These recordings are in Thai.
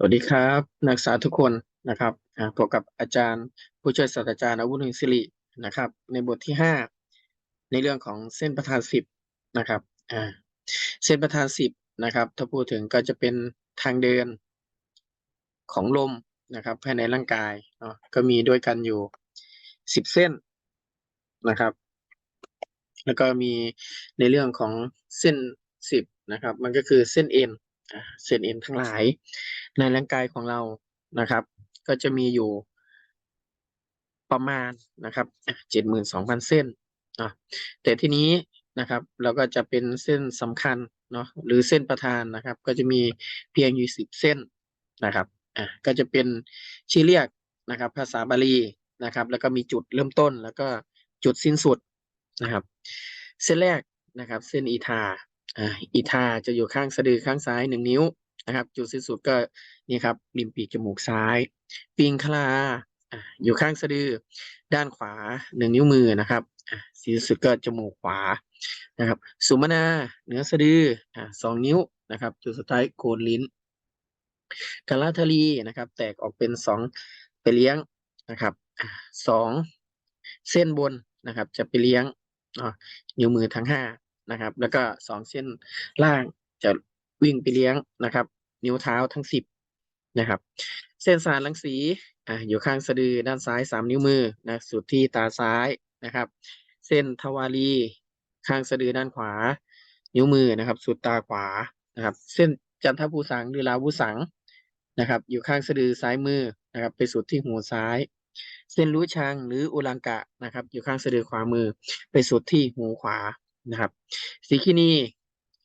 สวัสดีครับนักศึกษาทุกคนนะครับพบกับอาจารย์ ผู้ช่วยศาสตราจารย์อาวุธหนึ่งสิรินะครับ ในบทที่ห้าในเรื่องของเส้นประธานสิบนะครับเส้นประธานสิบนะครับ ถ้าพูดถึงก็จะเป็นทางเดินของลมนะครับภายในร่างกายเนาะก็มีด้วยกันอยู่สิบเส้นนะครับ แล้วก็มีในเรื่องของเส้นสิบนะครับ มันก็คือเส้นเอ็น อ่าเส้นเอ็นทั้งหลาย ในร่างกายของเรานะครับ ก็จะมีอยู่ประมาณนะครับเจ็ดหมื่นสองพันเส้นอะแต่ที่นี้นะครับ เราก็จะเป็นเส้นสำคัญเนาะหรือเส้นประธานนะครับ ก็จะมีเพียงอยู่สิบเส้นนะครับอะก็จะเป็นชื่อเรียกนะครับ ภาษาบาลีนะครับ แล้วก็มีจุดเริ่มต้น แล้วก็จุดสิ้นสุดนะครับ เส้นแรกนะครับ เส้นอีทา อีทาจะอยู่ข้างสะดือข้างซ้ายหนึ่งนิ้วนะครับ จุดสิ้นสุดก็นี่ครับริมปีกจมูกซ้าย ปิงคลาอยู่ข้างสะดือด้านขวาหนึ่งนิ้วมือนะครับสิ้นสุดก็จมูกขวานะครับ สุมานาเหนือสะดือสองนิ้วนะครับ จุดสุดท้ายโคนลิ้นกาลาทลีนะครับ แตกออกเป็นสองไปเลี้ยงนะครับสองเส้นบนนะครับ จะไปเลี้ยงนิ้วมือทั้งห้า นะครับ แล้วก็สองเส้นล่างจะวิ่งไปเลี้ยงนะครับ นิ้วเท้าทั้งสิบนะครับ เส้นสารรังสีอ่าอยู่ข้างสะดือด้านซ้ายสามนิ้วมือนะสุดที่ตาซ้ายนะครับ เส้นทวารีข้างสะดือด้านขวา นิ้วมือนะครับ สุดตาขวานะครับ เส้นจันทภูสังหรือลาวุสังนะครับ อยู่ข้างสะดือซ้ายมือนะครับ ไปสุดที่หูซ้าย เส้นรู้ชังหรืออุลังกะนะครับ อยู่ข้างสะดือขวามือ ไปสุดที่หูขวา นะครับสีคินี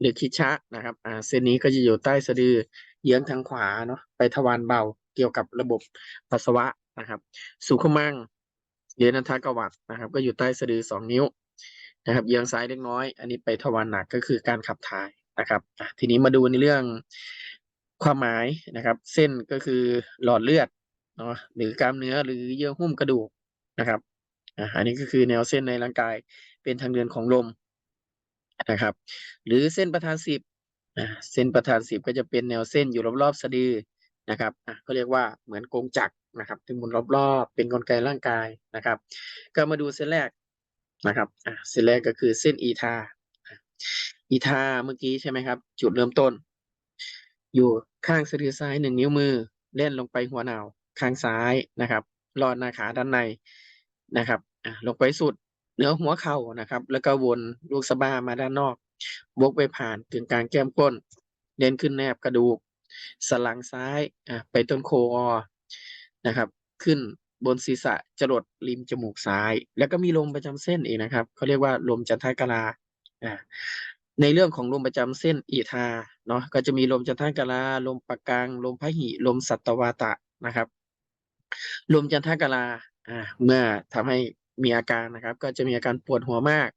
หรือคิชะนะครับอ่าเส้นนี้ก็จะอยู่ใต้สะดือเยื้องทางขวาเนาะไปทวารเบาเกี่ยวกับระบบปัสสาวะนะครับ สุขมังหรือนันทกวัตนะครับ ก็อยู่ใต้สะดือสองนิ้วนะครับ เยื้องซ้ายเล็กน้อย อันนี้ไปทวารหนักก็คือการขับถ่ายนะครับทีนี้มาดูในเรื่องความหมายนะครับ เส้นก็คือหลอดเลือดเนาะหรือกล้ามเนื้อหรือเยื่อหุ้มกระดูกนะครับอันนี้ก็คือแนวเส้นในร่างกายเป็นทางเดินของลม นะครับ หรือเส้นประธานสิบเส้นประธานสิบก็จะเป็นแนวเส้นอยู่รอบๆสะดือนะครับก็เรียกว่าเหมือนกงจักรนะครับที่หมุนรอบๆเป็นกลไกร่างกายนะครับ ก็มาดูเส้นแรกนะครับเส้นแรกก็คือเส้นอีทาอีทาเมื่อกี้ใช่ไหมครับ จุดเริ่มต้น อยู่ข้างสะดือซ้ายหนึ่งนิ้วมือเล่นลงไปหัวหนาวข้างซ้ายนะครับลอดหน้าขาด้านในนะครับลงไปสุด เหนือหัวเข่านะครับ แล้วก็วนลูกสะบ้ามาด้านนอกวกไปผ่านถึงกลางแก้มก้น เดินขึ้นแนบกระดูกสนหลังซ้ายอะไปต้นโคอนะครับ ขึ้นบนศีรษะจรดริมจมูกซ้าย แล้วก็มีลมประจำเส้นอีกนะครับเขาเรียกว่าลมจันทกราอ่าในเรื่องของลมประจำเส้นอีทาเนาะก็จะมีลมจันทกราลมปะกัง ลมพหิ ลมสัตวาตะนะครับ ลมจันทกราอ่าเมื่อทำให้ มีอาการนะครับ ก็จะมีอาการปวดหัวมาก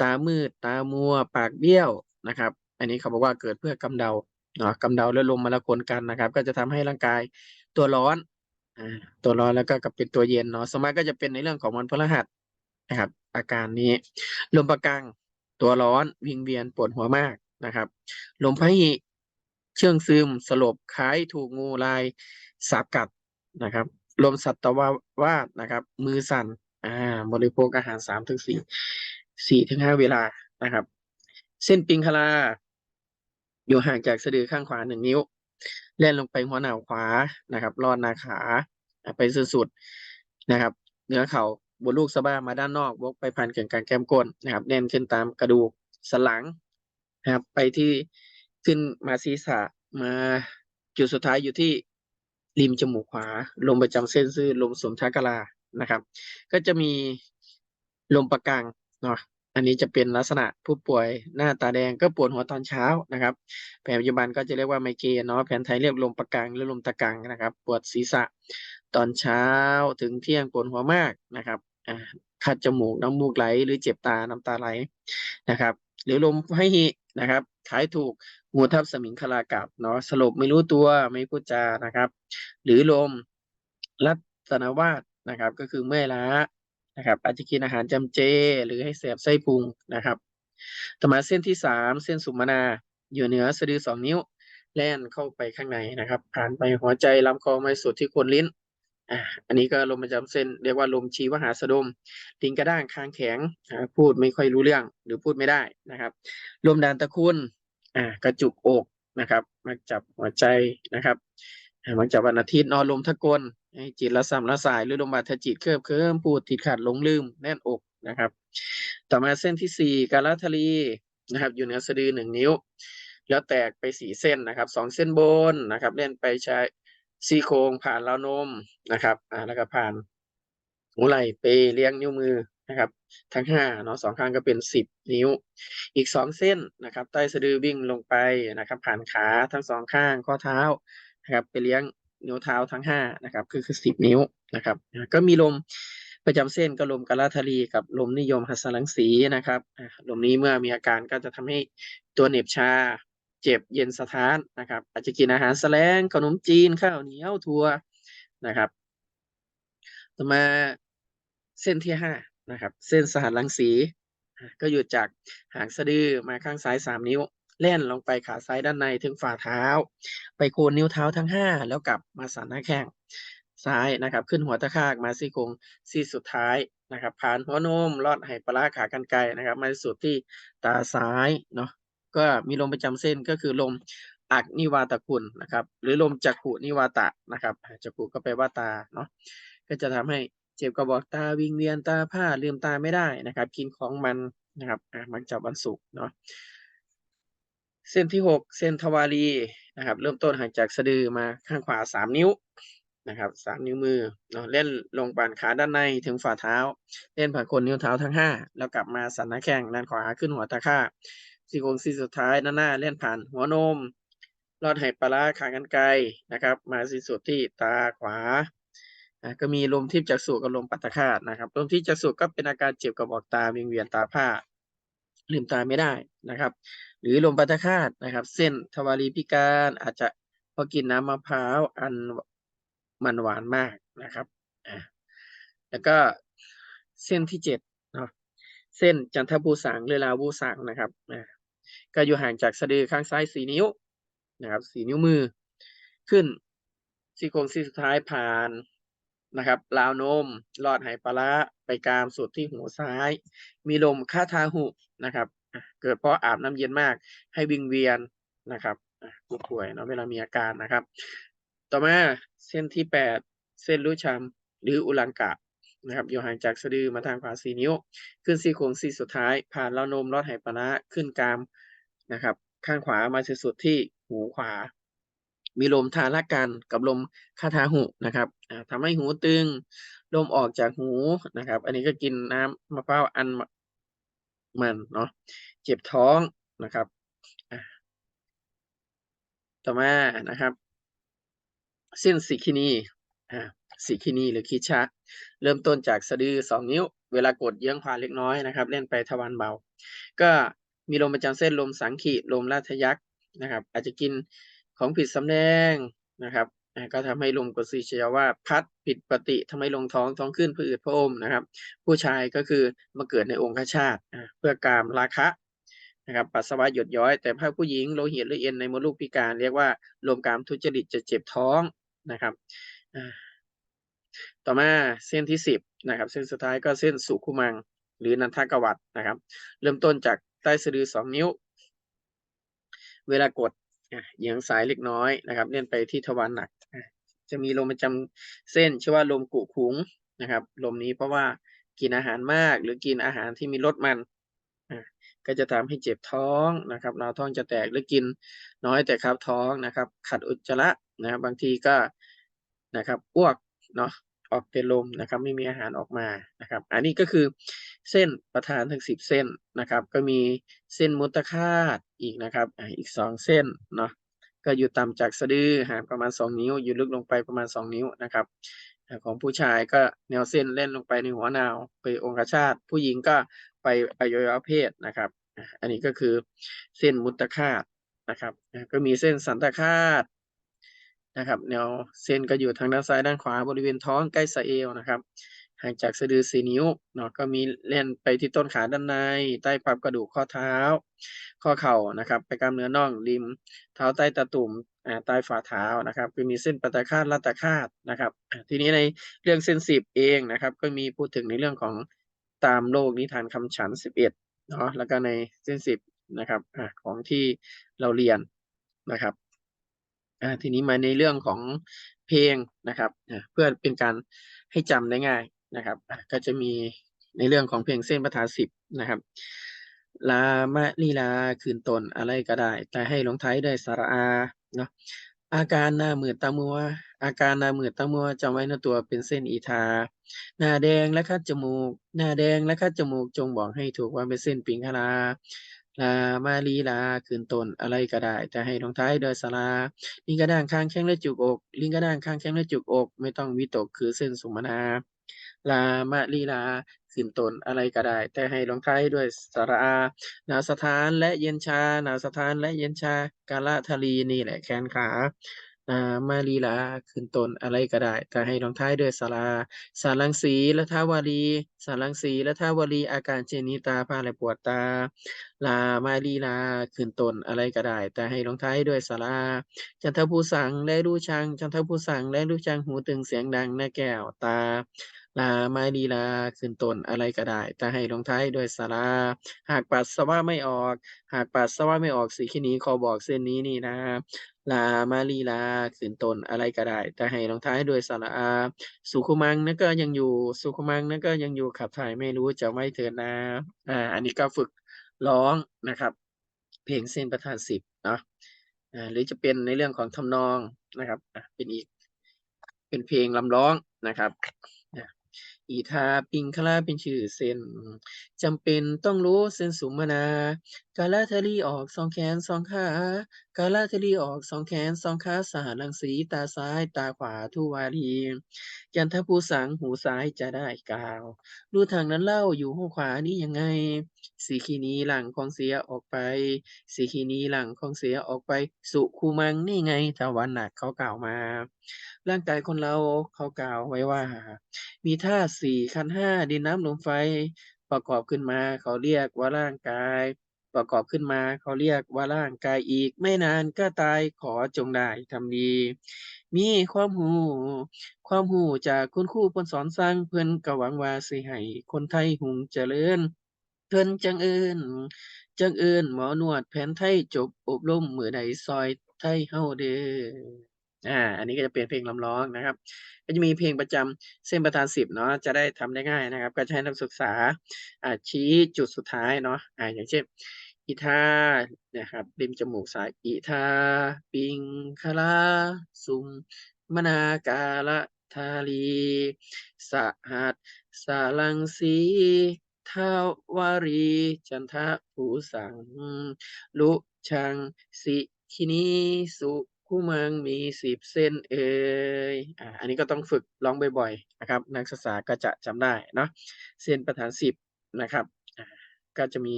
ตามืด ตามัว ปากเบี้ยวนะครับ อันนี้เขาบอกว่าเกิดเพื่อกำเดาเนาะกำเดาและลมมาละกนกันนะครับ ก็จะทำให้ร่างกายตัวร้อนอ่าตัวร้อนแล้วก็กับเป็นตัวเย็นเนาะสมัยก็จะเป็นในเรื่องของวันพฤหัสนะครับ อาการนี้ ลมประกังตัวร้อนวิงเวียนปวดหัวมากนะครับ ลมพะหิเชื่องซึมสลบคล้ายถูกงูลายสาบกัดนะครับ ลมสัตววานะครับ มือสั่น อ่าบริโภคอาหารสามถึงสี่สี่ถึงห้าเวลานะครับ เส้นปิงคลา อยู่ห่างจากสะดือข้างขวาหนึ่งนิ้วแล่นลงไปหัวหนาวขวานะครับลอดนาขาไปสุดๆนะครับเนื้อเข่าบนลูกสะบ้ามาด้านนอกวกไปผ่านเกลื่อนกลางแก้มก้นนะครับแน่นขึ้นตามกระดูกสันหลังนะครับ ไปที่ขึ้นมาศีรษะมาจุดสุดท้ายอยู่ที่ริมจมูกขวาลมประจำเส้นซื่อลมสมทากรา นะครับ ก็จะมีลมประกังเนาะอันนี้จะเป็นลักษณะผู้ป่วยหน้าตาแดงก็ปวดหัวตอนเช้านะครับแผนปัจจุบันก็จะเรียกว่าไมเกรนเนาะแผนไทยเรียกลมประกังหรือลมตะกังนะครับ ปวดศีรษะตอนเช้าถึงเที่ยงปวดหัวมากนะครับคัดจมูกน้ำมูกไหล หรือเจ็บตาน้ำตาไหลนะครับ หรือลมให้หินะครับขายถูกงูทับสมิงคลากับเนาะสลบไม่รู้ตัวไม่พูดจานะครับ หรือลมรัตนวาส นะครับ ก็คือเมื่อยล้านะครับอาจจะกินอาหารจำเจ หรือให้เสบไส้พุงนะครับต่อมาเส้นที่สามเส้นสุมานา อยู่เหนือสะดือสองนิ้วแล่นเข้าไปข้างในนะครับ ผ่านไปหัวใจลำคอมาสุดที่โคนลิ้นอ่าอันนี้ก็ลมประจำเส้นเรียกว่าลมชีวหาสะดมลิ้นกระด้างคางแข็งพูดไม่ค่อยรู้เรื่องหรือพูดไม่ได้นะครับ ลมดานตะคุนอ่ากระจุกอกนะครับมาจับหัวใจนะครับอ่ามาจับวันอาทิตย์นอนลมทะกลให้จิตละสัมละสายหรือลมบาดทะจิตเคลิบเคลิ้มพูดติดขัดหลงลืมแน่นอกนะครับ ต่อมาเส้นที่สี่กาลทลีนะครับ อยู่เหนือสะดือหนึ่งนิ้ว แล้วแตกไปสี่เส้นนะครับสองเส้นบนนะครับ เล่นไปใช้ซี่โครงผ่านราวนมนะครับ อ่าแล้วก็ผ่านหัวไหล่ไปเลี้ยงนิ้วมือนะครับ ทั้งห้าเนาะสองข้างก็เป็นสิบนิ้ว อีกสองเส้นนะครับ ใต้สะดือวิ่งลงไปนะครับ ผ่านขาทั้งสองข้างข้อเท้านะครับ ไปเลี้ยง นิ้วเท้าทั้งห้านะครับคือคือสิบนิ้วนะครับ ก็มีลมประจำเส้นก็ลมกาลาทลีกับลมนิยมหัสลังสีนะครับลมนี้เมื่อมีอาการก็จะทำให้ตัวเหน็บชา เจ็บเย็นสะท้านนะครับ อาจจะกินอาหารแสลงขนมจีนข้าวเหนียวถั่วนะครับ ต่อมาเส้นที่ห้านะครับ เส้นสหัสรังสี ก็อยู่จากหางสะดือมาข้างซ้ายสามนิ้ว แล่นลงไปขาซ้ายด้านในถึงฝ่าเท้า ไปโคนนิ้วเท้าทั้งห้าแล้วกลับมาสันหน้าแข้งซ้ายนะครับ ขึ้นหัวตะคากมาซี่โครงซี่สุดท้ายนะครับ ผ่านหัวนมลอดไหปลาร้าขากรรไกรนะครับ มาสุดที่ตาซ้ายเนาะก็มีลมประจำเส้นก็คือลมอักนิวาตะคุณนะครับ หรือลมจักขุนิวาตะนะครับจักขุก็แปลว่าตาเนาะก็จะทำให้เจ็บกระบอกตาวิงเวียนตาผ้าลืมตาไม่ได้นะครับ กินของมันนะครับมักจะวันศุกร์เนาะ เส้นที่หกเส้นทวารีนะครับ เริ่มต้นห่างจากสะดือมาข้างขวาสามนิ้วนะครับสามนิ้วมือเนาะเล่นลงปานขาด้านในถึงฝ่าเท้า เล่นผ่านคนนิ้วเท้าทั้งห้าแล้วกลับมาสันหน้าแข้งด้านขวาขึ้นหัวตะค่ากซี่โครงซี่สุดท้ายด้านหน้าเล่นผ่านหัวนมลอดไหปลาร้าขากรรไกรนะครับ มาสิ้นสุดที่ตาขวาก็มีลมทิพย์จักษุกับลมปัตตคาตนะครับลมทิพย์จักษุก็เป็นอาการเจ็บกระบอกตาวิงเวียนตาผ้าลืมตาไม่ได้นะครับ หรือลมปัตตคาตนะครับ เส้นทวารีพิการอาจจะพอกินน้ำมะพร้าวอันมันหวานมากนะครับอะแล้วก็เส้นที่เจ็ดเนาะเส้นจันทบูสังหรือลาบูสังนะครับอ่าก็อยู่ห่างจากสะดือข้างซ้ายสี่นิ้วนะครับสี่นิ้วมือ ขึ้นซี่โครงซี่สุดท้ายผ่านนะครับราวนมลอดไหปลาไปกามสุดที่หูซ้าย มีลมคาทาหุนะครับ เกิดเพราะอาบน้ำเย็นมาก ให้วิงเวียนนะครับผู้ป่วยเนาะเวลามีอาการนะครับ ต่อมาเส้นที่แปดเส้นรูชัมหรืออุลังกะนะครับอยู่ห่างจากสะดือมาทางขวาสี่นิ้ว ขึ้นซี่โครงซี่สุดท้าย ผ่านรานมลอดไหปลาร้าขึ้นกรามนะครับ ข้างขวามาสุดที่หูขวา มีลมทาละกันกับลมคาทาหุนะครับอ่าทำให้หูตึง ลมออกจากหูนะครับ อันนี้ก็กินน้ำมะพร้าวอัน มันเนาะเจ็บท้องนะครับต่อมานะครับ เส้นสีคินีอ่าสีคินีหรือคิชะเริ่มต้นจากสะดือสองนิ้ว เวลากดเยื้องขวาเล็กน้อยนะครับ เล่นไปทวารเบา ก็มีลมประจำเส้นลมสังขีลมราชยักษ์นะครับ อาจจะกินของผิดสำแดงนะครับ ก็ทำให้ลมกดสีชยว่าพัดผิดปกติทำให้ลงท้องท้องขึ้นผืดพระอมนะครับ ผู้ชายก็คือมาเกิดในองคชาตเพื่อกามราคะนะครับปัสสาวะหยดย้อย แต่ถ้าผู้หญิงโลหิตหรือเอ็นในมดลูกพิการเรียกว่าลมกามทุจริตจะเจ็บท้องนะครับต่อมาเส้นที่สิบนะครับเส้นสุดท้ายก็เส้นสุขุมัง หรือนันทกวัตนะครับ เริ่มต้นจากใต้สะดือสองนิ้ว เวลากดเหยียงสายเล็กน้อยนะครับเล่นไปที่ทวารหนัก จะมีลมประจำเส้นชื่อว่าลมกุขุงนะครับ ลมนี้เพราะว่ากินอาหารมากหรือกินอาหารที่มีรสมันก็จะทำให้เจ็บท้องนะครับเราท้องจะแตกหรือกินน้อยแต่ครับท้องนะครับ ขัดอุจจาระนะครับบางทีก็นะครับอ้วกเนาะออกเป็นลมนะครับ ไม่มีอาหารออกมานะครับ อันนี้ก็คือเส้นประธานทั้งสิบเส้นนะครับ ก็มีเส้นมุตคาตอีกนะครับอีกสองเส้นเนาะ ก็อยู่ต่ำจากสะดือห่างประมาณสองนิ้ว อยู่ลึกลงไปประมาณสองนิ้วนะครับ ของผู้ชายก็แนวเส้นเล่นลงไปในหัวนาว ไปองคชาต ผู้หญิงก็ไปอวัยวะเพศนะครับ อันนี้ก็คือเส้นมุตคาตนะครับ ก็มีเส้นสันตคาตนะครับ แนวเส้นก็อยู่ทางด้านซ้ายด้านขวาบริเวณท้องใกล้สะเอวนะครับ ห่างจากสะดือ4นิ้วเนาะก็มีแล่นไปที่ต้นขาด้านใน ใต้พับกระดูกข้อเท้า ข้อเข่านะครับไปกล้ามเนื้อน่องริม เท้าใต้ตาตุ่มอ่าใต้ฝ่าเท้านะครับคือมีเส้นปตคาตรัตตคาตนะครับ ทีนี้ในเรื่องเส้น10เองนะครับ ก็มีพูดถึงในเรื่องของตามโลกนิทานคำฉัน11เอ็ดเนาะแล้วก็ในเส้น10นะครับอ่าของที่เราเรียนนะครับอ่าทีนี้มาในเรื่องของเพลงนะครับเพื่อเป็นการให้จำได้ง่าย นะครับ ก็จะมีในเรื่องของเพลงเส้นประธาน10นะครับลามะลีลาคืนตนอะไรก็ได้ แต่ให้ลงท้ายด้วยสระอาเนาะอาการหน้ามืดตามัว อาการหน้ามืดตามัวจำไว้นะตัวเป็นเส้นอีทา หน้าแดงและคัดจมูก หน้าแดงและคัดจมูกจงบอกให้ถูกว่าเป็นเส้นปิงคลาลามะลีลาคืนตนอะไรก็ได้ แต่ให้ลงท้ายโดยสระลิงกระด้างคางแข็งและจุกอก ลิงกระด้างคางแข็งและจุกอก ไม่ต้องวิตกคือเส้นสุมนา ลามะลีลาคืนตนอะไรก็ได้ แต่ให้ลงท้ายด้วยสระอาหนาวสถานและเย็นชาหนาวสถานและเย็นชากาละทลีนี่แหละแขนขาลามะลีลาคืนตนอะไรก็ได้ แต่ให้ลงท้ายด้วยสาระสารังสีและทาวารีสารังสีและทาวารีอาการเช่นนี้ตาพร่าและปวดตา ลามะลีลาคืนตนอะไรก็ได้ แต่ให้ลงท้ายด้วยสาระจันทภูสังและรู้ชัง จันทภูสังและรู้ชังหูตึงเสียงดังหน้าแก้วตา ลามะลีลาคืนตนอะไรก็ได้ แต่ให้ลงท้ายด้วยสาระหากปัสสาวะไม่ออก หากปัสสาวะไม่ออกสีขี้นี้ขอบอกเส้นนี้นี่นะลามะลีลาคืนตนอะไรก็ได้ แต่ให้ลงท้ายด้วยสระอา สุขุมังนั้นก็ยังอยู่สุขุมังนั้นก็ยังอยู่ขับถ่ายไม่รู้จะไม่เถิดนาอ่าอันนี้ก็ฝึกร้องนะครับ เพลงเส้นประธาน10เนาะอ่าหรือจะเป็นในเรื่องของทำนองนะครับอ่าเป็นอีก เป็นเพลงรำร้องนะครับ อีทาปิงคลาเป็นชื่อเส้นจำเป็นต้องรู้เส้นสุมนากาลทลีออกสองแขนสองขากาลทลีออกสองแขนสองขาสหรังสีตาซ้ายตาขวาทุวารีจันทภูสังหูซ้ายจะได้กล่าวดูทางนั้นเล่าอยู่หูขวานี้ยังไง สีขีนี้หลังของเสียออกไป สีขีนี้หลังของเสียออกไป สุขุมังนี่ไงตะวันหนักเขากล่าวมา ร่างกายคนเราเขากล่าวไว้ว่า มีธาตุสี่ขันห้าดินน้ำลมไฟประกอบขึ้นมา เขาเรียกว่าร่างกาย ประกอบขึ้นมา เขาเรียกว่าร่างกายอีก ไม่นานก็ตายขอจงได้ทำดี มีความรู้ความรู้จากคุณครูเพิ่นสอนสร้างเพิ่นก็หวังว่าสิให้คนไทยรุ่งเจริญเพิ่นจังเอิ้นจังเอิ้นหมอนวดแผนไทยจบอบรมมือใดซอยไทยเฮาเด้อ อ่า อันนี้ก็จะเป็นเพลงรำร้องนะครับ ก็จะมีเพลงประจำเส้นประธาน10เนาะ จะได้ทำได้ง่ายนะครับ ก็ให้นักศึกษาอ่าชี้จุดสุดท้ายเนาะ อ่า อย่างเช่น อีทา นะครับ ริมจมูกซ้าย อีทา ปิงคาลาสุมมนากาลทาลีสหัสสรังสีทาวารี จันทภูสังรุชังสิขินีสุ ขุมังมี10เส้นเอยอ่าอันนี้ก็ต้องฝึกร้องบ่อยๆนะครับ นักศึกษาก็จะจำได้เนาะเส้นประธาน10นะครับก็จะมี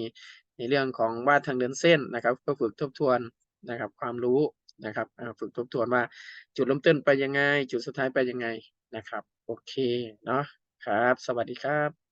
ในเรื่องของวาดทางเดินเส้นนะครับ ก็ฝึกทบทวนนะครับความรู้นะครับฝึกทบทวนว่าจุดเริ่มต้นไปยังไง จุดสุดท้ายไปยังไงนะครับ โอเคเนาะครับ สวัสดีครับ